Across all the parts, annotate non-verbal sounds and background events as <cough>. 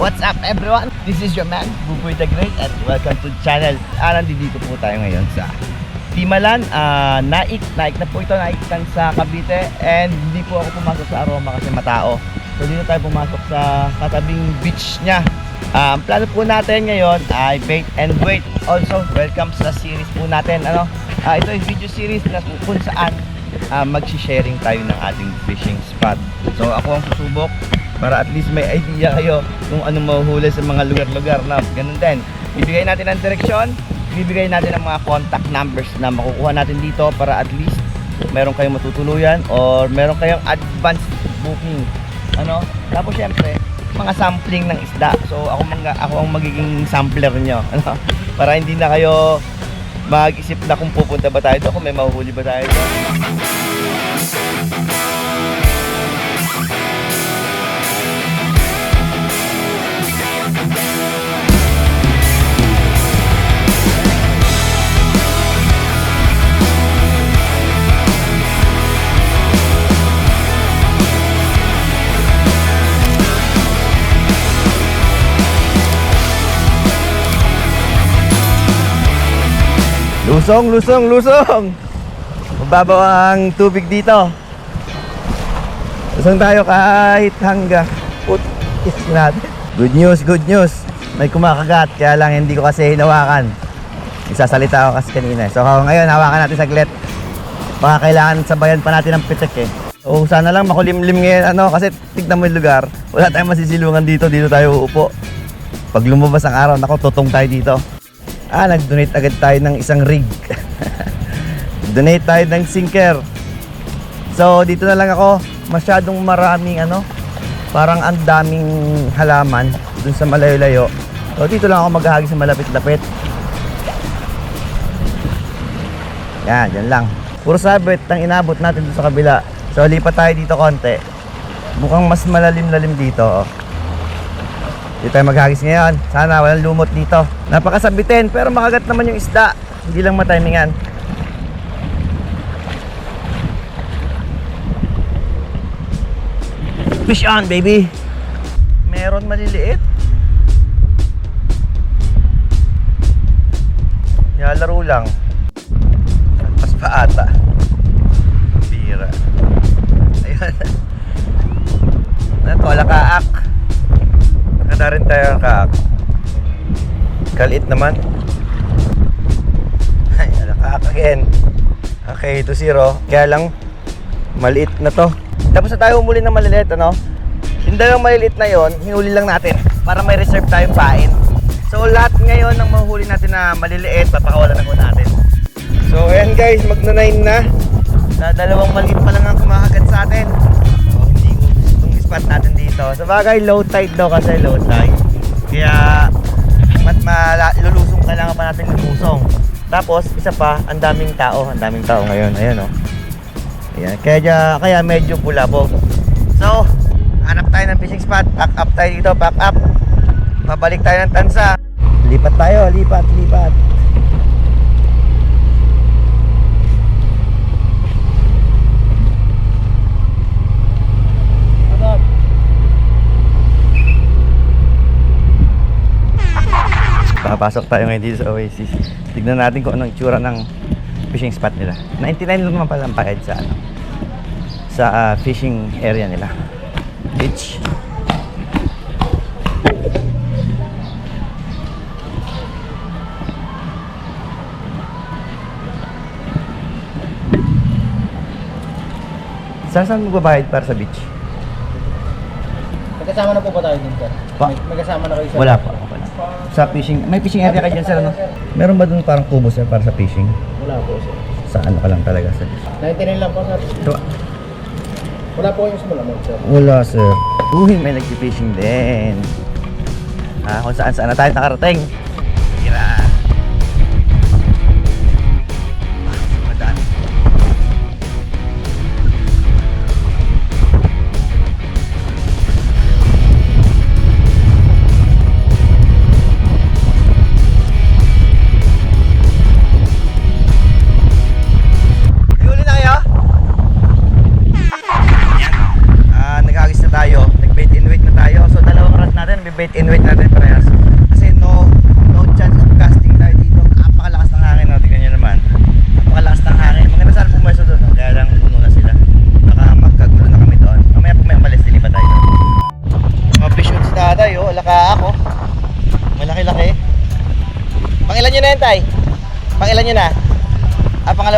What's up everyone? This is your man, Buboy the Great at welcome to channel. Ah, nandito po tayo ngayon sa Timalan, ah, Naik, Naik na po ito, Naik kan sa Cavite and hindi po ako pumasok sa Aroma kasi matao. So dito tayo pumasok sa katabing beach niya. Ah, ang plano po natin ngayon ay bait and wait. Also, welcome sa series po natin. Ano? Ah, ito ay video series na kung saan ah, mag-sharing tayo ng ating fishing spot. So ako ang susubok para at least may idea kayo kung anong mahuhuli sa mga lugar-lugar na ganun din. Bibigay natin ang direksyon, bibigay natin ang mga contact numbers na makukuha natin dito para at least meron kayong matutuluyan or meron kayong advanced booking. Ano? Tapos syempre, mga sampling ng isda. So ako mga ako ang magiging sampler nyo. <laughs> Ano? Para hindi na kayo mag-isip na kung pupunta ba tayo doon, kung may mahuhuli ba tayo doon. Lusong, lusong, lusong! Mababaw ang tubig dito. Lusong tayo kahit hangga. Putis natin. Good news, good news. May kumakagat, kaya lang hindi ko kasi hinawakan. Isasalita ako kasi kanina. So ngayon, hawakan natin saglit. Baka kailangan sabayan pa natin ng pitik eh. So sana lang makulimlim ngayon ano kasi tignan mo yung lugar. Wala tayong masisilungan dito, dito tayo uupo. Pag lumabas ang araw, nako tutong tayo dito. Ah, nag-donate agad tayo ng isang rig. <laughs> Donate tayo ng sinker. So, dito na lang ako. Masyadong maraming ano, parang ang daming halaman dun sa malayo-layo. So, dito lang ako maghahagi sa malapit-lapit. Yan, yan lang. Puro sabit ang inabot natin dun sa kabila. So, lipat tayo dito konti. Mukhang mas malalim-lalim dito. Oh. Dito tayo maghagis ngayon. Sana walang lumot dito. Napakasabitin pero makagat naman yung isda. Hindi lang matimingan. Fish on, baby. Meron maliliit. Ya, laro lang. Mas pa ata. Bira. Ayun. <laughs> Nato, wala Nakata rin tayo ang kaak. Kalit naman. Ay, kaak again. Okay, 2-0. Kaya lang, maliit na to. Tapos na tayo umuli ng maliliit, ano? Yung dalawang maliliit na yon, hinuli lang natin para may reserve tayong pain. So lahat ngayon ng mahuli natin na maliliit, papakawalan na ko natin. So ayan guys, magna-9 na. Na dalawang maliit pa lang ang kumakagat sa atin. Spot natin dito. Sa bagay, low tide daw kasi low tide. Kaya mat malulusong kailangan pa natin lumusong. Tapos, isa pa, ang daming tao. Ang daming tao ngayon. Ayan o. Ayan. Kaya, kaya medyo kulabog. So, hanap tayo ng fishing spot. Pack up tayo dito. Pack up. Pabalik tayo ng tansa. Lipat tayo. Lipat, lipat. Papasok tayo ngayon dito sa Oasis. Tignan natin kung anong itsura ng fishing spot nila. 99 lang naman pala ang bayad sa ano sa ah, fishing area nila. Beach. Saan saan magbabayad para sa beach? Magkasama na po ba tayo sir? Pa? May, magkasama na kayo, sir? Wala pa. Sa fishing, may fishing area kayo dyan sir ano? Meron ba dun parang kubo sir para sa fishing? Wala po, sir. Sa ano ka lang talaga sir? 99 lang po, sir. So, Wala po yung amount, sir. Wala sir. Uy, may nag-fishing din. Ah, kung saan saan na tayo nakarating.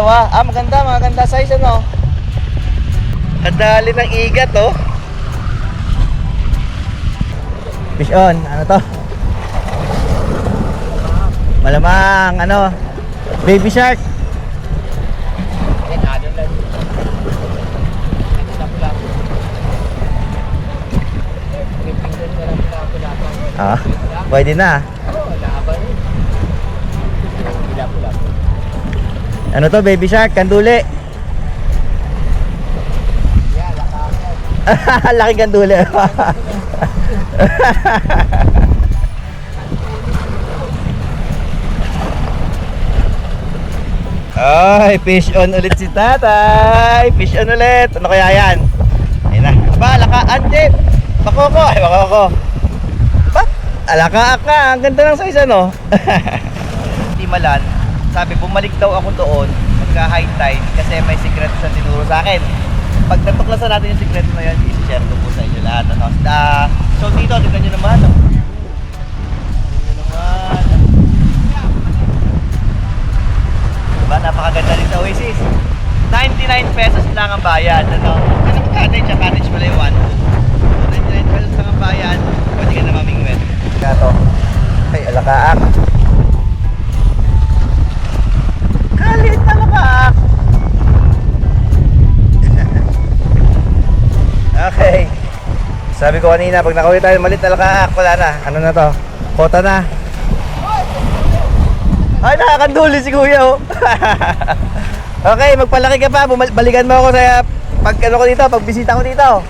Pangalawa? Ah, maganda, maganda size, ano? Kadali ng igat, oh. Fish on, ano to? Malamang, ano? Baby shark. Ah, pwede na. Ano to, baby shark, kanduli. <laughs> Laki kanduli. <laughs> Ay, fish on ulit si tatay. Fish on ulit. Ano kaya yan? Ayun na. Ba, laka, ante. Bakoko. Ay, bakoko. Ba, alaka ka. Ang ganda ng size, ano? <laughs> Timalan. Sabi, bumalik daw ako doon pagka high tide kasi may sikreto sa tinuro sa akin. Pag natuklasan natin yung sikreto na yun, i-share ko po sa inyo lahat. Ano? Ah, so dito, tignan nyo naman. Nyo naman. Diba? Napakaganda rin sa Oasis. 99 pesos lang ang bayad. Ano? Anong cottage? Ang cottage pala yung 1 so, 99 pesos lang ang bayad. Pwede ka na mamingwet. Kato. Ay, alakaak. Sabi ko kanina, pag nakawin tayo malit na alakaak, wala na. Ano na to? Kota na. Ay, nakakanduli si kuya, oh. <laughs> okay, magpalaki ka pa. Balikan mo ako sa pag ano ko dito, pag bisita ko dito.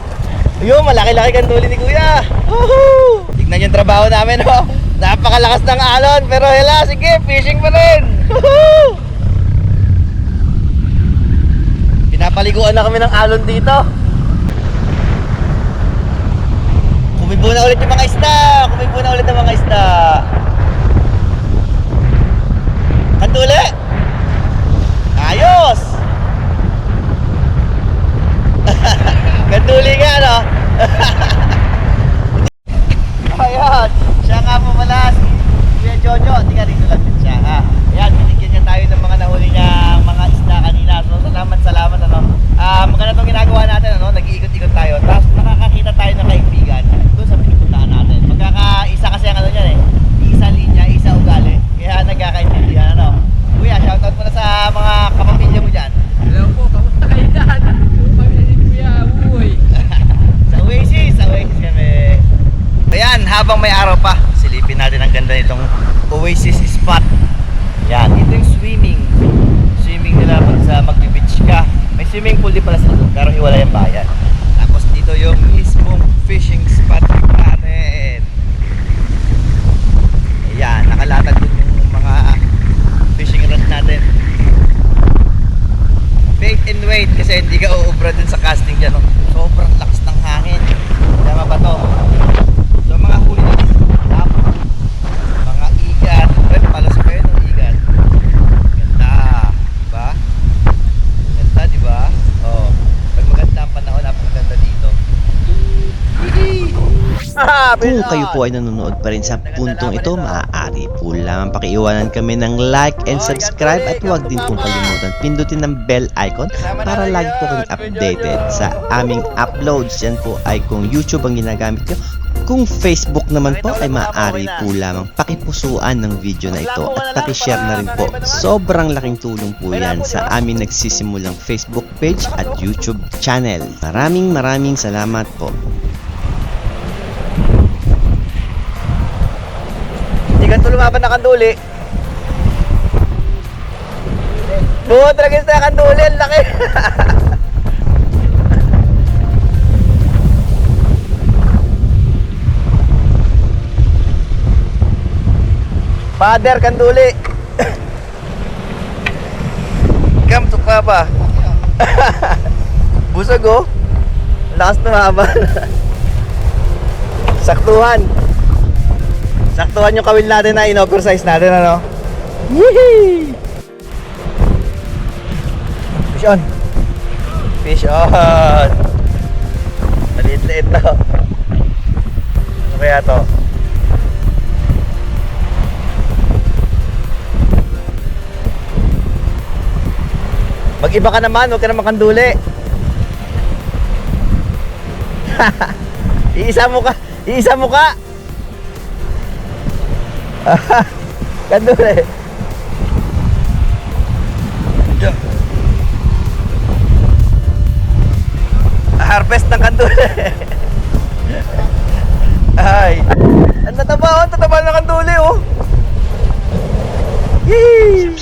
Yun, malaki-laki kanduli ni kuya. Woohoo! Tignan yung trabaho namin, oh. Napakalakas ng alon, pero hela, sige, fishing pa rin. Woohoo! Pinapaliguan na kami ng alon dito. Kumibo na ulit yung mga isda. Kumibo na ulit ang mga isda. Kanduli! Ayos! <laughs> Kanduli nga, no? <laughs> Ayan! Siya nga po pala si Jojo. Tika dito lang din siya, ha? Ayan, binigyan niya tayo ng mga nahuli niya mga isda kanina. So, salamat, salamat, ano? Ah, maganda itong ginagawa natin, ano? Nag-iikot-ikot tayo. Tapos nakakakita tayo ng kaibigan doon sa pinupuntahan natin. Magkakaisa kasi ang ano niyan, eh. Isa linya, isa ugali. Kaya nagkakaintindihan, ano? Kuya, shoutout mo na sa mga kapamilya mo dyan. Hello po, kamusta kayo dyan? Pamilya ni Kuya Uy. Sa Oasis, sa Oasis kami. Ayan, habang may araw pa, silipin natin ang ganda nitong Oasis spot. Yan, ito yung swimming. Swimming nila pag sa magbe-beach ka. May swimming pool din pala sa doon, pero hiwalay ang bayan. Tapos dito yung mismong fishing spot natin. Ayan, nakalatag dun yung mga fishing rod natin. Bait and wait kasi hindi ka uubra dun sa casting dyan. No? Sobrang lakas ng hangin. Tama ba to? So mga huli natin sa tap, mga igat, eh, palos pa yun, oh, igat. Ganda, diba? Ganda, diba? Oh, pag maganda ang panahon, napakaganda dito. Ah, Kung kayo po ay nanonood pa rin sa puntong ito, maaari po lamang pakiiwanan kami ng like and subscribe at huwag din pong kalimutan pindutin ng bell icon para lagi po kayong updated sa aming uploads. Yan po ay kung YouTube ang ginagamit nyo. Kung Facebook naman po ay maaari po lamang pakipusuan ng video na ito at pakishare na rin po. Sobrang laking tulong po yan sa aming nagsisimulang Facebook page at YouTube channel. Maraming maraming salamat po. Ka lumaban na kanduli. Oo, talaga sa kanduli, ang laki. <laughs> Father kanduli. <laughs> Come to Papa. <laughs> Busog oh. Lakas tumaban. Saktuhan. Saktuhan yung kawil natin na in-oversize natin, ano? Yee! Fish on. Fish on. Maliit-liit to. Ano kaya to? Mag-iba ka naman, huwag ka naman kanduli. <laughs> iisa mo ka, iisa mo ka. <laughs> kanduli. Harvest ng kanduli. <laughs> Ay. Ang tataba, ang tataba ng kanduli, oh. Yee!